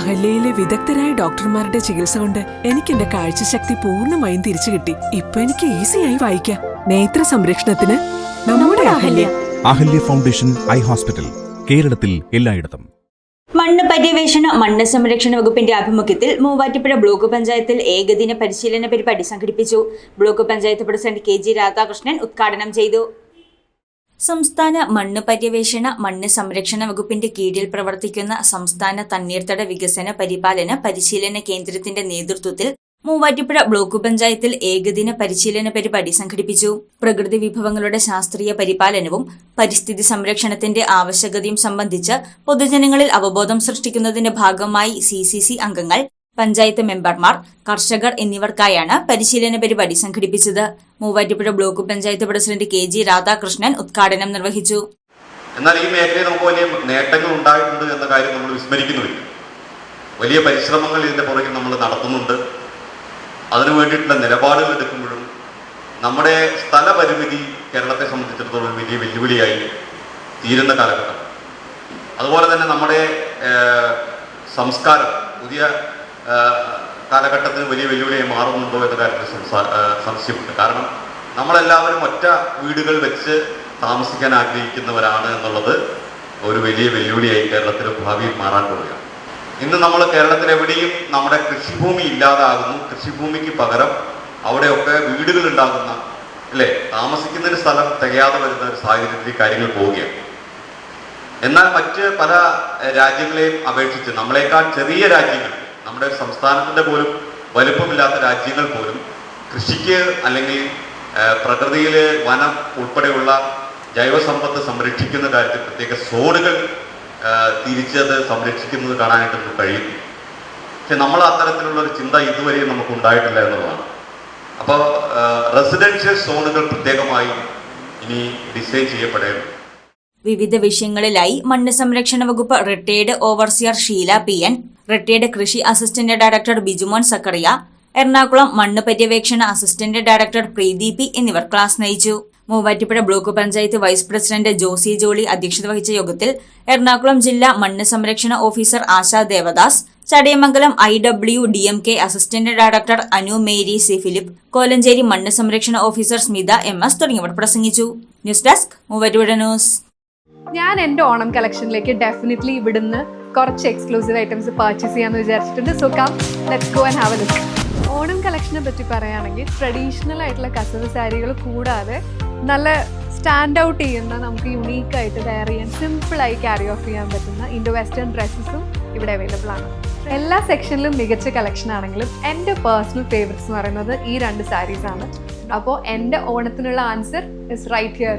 അഹല്യയിലെ വിദഗ്ധരായ ഡോക്ടർമാരുടെ ചികിത്സ കൊണ്ട് എനിക്ക് എന്റെ കാഴ്ചശക്തി പൂർണമായും തിരിച്ചു കിട്ടി. ഇപ്പൊ എനിക്ക് ഈസിയായി വായിക്കാം. നേത്ര സംരക്ഷണത്തിന് നമ്മുടെ Ahalya. Ahalya foundation eye hospital കേരളത്തിൽ എല്ലായിടത്തും. മണ്ണ് പര്യവേഷണ മണ്ണ് സംരക്ഷണ വകുപ്പിന്റെ ആഭിമുഖ്യത്തിൽ മൂവാറ്റുപുഴ ബ്ലോക്ക് പഞ്ചായത്തിൽ ഏകദിന പരിശീലന പരിപാടി സംഘടിപ്പിച്ചു. Block panchayat president K G Radhakrishnan ഉദ്ഘാടനം ചെയ്തു. സംസ്ഥാന മണ്ണ് പര്യവേഷണ മണ്ണ് സംരക്ഷണ വകുപ്പിന്റെ കീഴിൽ പ്രവർത്തിക്കുന്ന സംസ്ഥാന തണ്ണീർത്തട വികസന പരിപാലന പരിശീലന കേന്ദ്രത്തിന്റെ നേതൃത്വത്തിൽ മൂവാറ്റുപുഴ ബ്ലോക്ക് പഞ്ചായത്തിൽ ഏകദിന പരിശീലന പരിപാടി സംഘടിപ്പിച്ചു. പ്രകൃതി വിഭവങ്ങളുടെ ശാസ്ത്രീയ പരിപാലനവും പരിസ്ഥിതി സംരക്ഷണത്തിന്റെ ആവശ്യകതയും സംബന്ധിച്ച് പൊതുജനങ്ങളിൽ അവബോധം സൃഷ്ടിക്കുന്നതിന്റെ ഭാഗമായി സി അംഗങ്ങൾ പഞ്ചായത്ത് മെമ്പർമാർ കർഷകർ എന്നിവർക്കായാണ് പരിശീലന പരിപാടി സംഘടിപ്പിച്ചത്. Muvattupuzha block panchayat president K G Radhakrishnan ഉദ്ഘാടനം നിർവഹിച്ചു. എന്നാൽ ഈ മേഖലയിൽ നമുക്ക് വലിയ നേട്ടങ്ങൾ ഉണ്ടായിട്ടുണ്ട് എന്ന കാര്യം നമ്മൾ വിസ്മരിക്കുന്നുമില്ല. വലിയ പരിശ്രമങ്ങൾ ഇതിന്റെ പുറകിൽ നമ്മൾ നടത്തുന്നുണ്ട്. അതിനു വേണ്ടിയിട്ടുള്ള നിലപാടുകൾ എടുക്കുമ്പോഴും നമ്മുടെ സ്ഥലപരിമിതി കേരളത്തെ സംബന്ധിച്ചിടത്തോളം വലിയ വെല്ലുവിളിയായി തീരുന്ന കാലഘട്ടം. അതുപോലെ തന്നെ നമ്മുടെ സംസ്കാരം പുതിയ കാലഘട്ടത്തിന് വലിയ വെല്ലുവിളിയായി മാറുന്നുണ്ടോ എന്ന കാര്യത്തിൽ സംശയമുണ്ട്. കാരണം നമ്മളെല്ലാവരും ഒറ്റ വീടുകൾ വെച്ച് താമസിക്കാൻ ആഗ്രഹിക്കുന്നവരാണ് എന്നുള്ളത് ഒരു വലിയ വെല്ലുവിളിയായി കേരളത്തിൽ ഭാവിയിൽ മാറാൻ പോവുകയാണ്. ഇന്ന് നമ്മൾ കേരളത്തിൽ എവിടെയും നമ്മുടെ കൃഷിഭൂമി ഇല്ലാതാകുന്നു. കൃഷിഭൂമിക്ക് പകരം അവിടെയൊക്കെ വീടുകൾ ഉണ്ടാകുന്ന അല്ലേ താമസിക്കുന്നൊരു സ്ഥലം തികയാതെ വരുന്ന ഒരു സാഹചര്യത്തിൽ കാര്യങ്ങൾ പോവുകയാണ്. എന്നാൽ മറ്റ് പല രാജ്യങ്ങളെയും അപേക്ഷിച്ച് നമ്മളെക്കാൾ ചെറിയ രാജ്യങ്ങൾ നമ്മുടെ സംസ്ഥാനത്തിന്റെ പോലും വലുപ്പമില്ലാത്ത രാജ്യങ്ങൾ പോലും കൃഷിക്ക് അല്ലെങ്കിൽ പ്രകൃതിയിൽ വനം ഉൾപ്പെടെയുള്ള ജൈവസമ്പത്ത് സംരക്ഷിക്കുന്ന കാര്യത്തിൽ പ്രത്യേക സോണുകൾ തിരിച്ചത് സംരക്ഷിക്കുന്നത് കാണാനായിട്ട് നമുക്ക് കഴിയും. പക്ഷെ നമ്മൾ അത്തരത്തിലുള്ള ഒരു ചിന്ത ഇതുവരെയും നമുക്ക് ഉണ്ടായിട്ടില്ല എന്നുള്ളതാണ്. അപ്പോൾ റെസിഡൻഷ്യൽ സോണുകൾ പ്രത്യേകമായി ഇനി ഡിസൈൻ ചെയ്യപ്പെടേണ്ടത് വിവിധ വിഷയങ്ങളിലായി മണ്ണ് സംരക്ഷണ വകുപ്പ് retired overseer Sheela P N retired കൃഷി അസിസ്റ്റന്റ് ഡയറക്ടർ ബിജുമോൻ സക്കറിയ എറണാകുളം മണ്ണ് പര്യവേക്ഷണ അസിസ്റ്റന്റ് ഡയറക്ടർ പ്രീതി പി എന്നിവർ ക്ലാസ് നയിച്ചു. Muvattupuzha block panchayat vice president Josy Jolly അധ്യക്ഷത വഹിച്ച യോഗത്തിൽ എറണാകുളം ജില്ലാ മണ്ണ് സംരക്ഷണ officer Asha Devadas Chadayamangalam I W D M K assistant director Anu Mary C Philip Kolenchery മണ്ണ് സംരക്ഷണ ഓഫീസർ സ്മിത എം എസ് തുടങ്ങിയവർ പ്രസംഗിച്ചു. News desk Muvattupuzha news. ഞാൻ എന്റെ ഓണം കളക്ഷനിലേക്ക് ഡെഫിനറ്റ്ലി ഇവിടുന്ന് കുറച്ച് എക്സ്ക്ലൂസീവ് ഐറ്റംസ് പർച്ചേസ് ചെയ്യാമെന്ന് വിചാരിച്ചിട്ടുണ്ട്. So come let's go and have a look Onam കളക്ഷനെ പറ്റി പറയുകയാണെങ്കിൽ ട്രഡീഷണൽ ആയിട്ടുള്ള കസവ് സാരികൾ കൂടാതെ നല്ല സ്റ്റാൻഡ് ഔട്ട് ചെയ്യുന്ന നമുക്ക് യുണീക്ക് ആയിട്ട് വെയർ ചെയ്യാൻ സിമ്പിളായി ക്യാരി ഓഫ് ചെയ്യാൻ പറ്റുന്ന ഇൻഡോ വെസ്റ്റേൺ ഡ്രസ്സസും ഇവിടെ അവൈലബിൾ ആണ്. എല്ലാ സെക്ഷനിലും മികച്ച കളക്ഷൻ ആണെങ്കിലും എന്റെ പേഴ്സണൽ ഫേവറേറ്റ്സ് എന്ന് പറയുന്നത് ഈ രണ്ട് സാരീസ് ആണ്. അപ്പോൾ എന്റെ ഓണത്തിനുള്ള ആൻസർ ഇസ് റൈറ്റ് ഹിയർ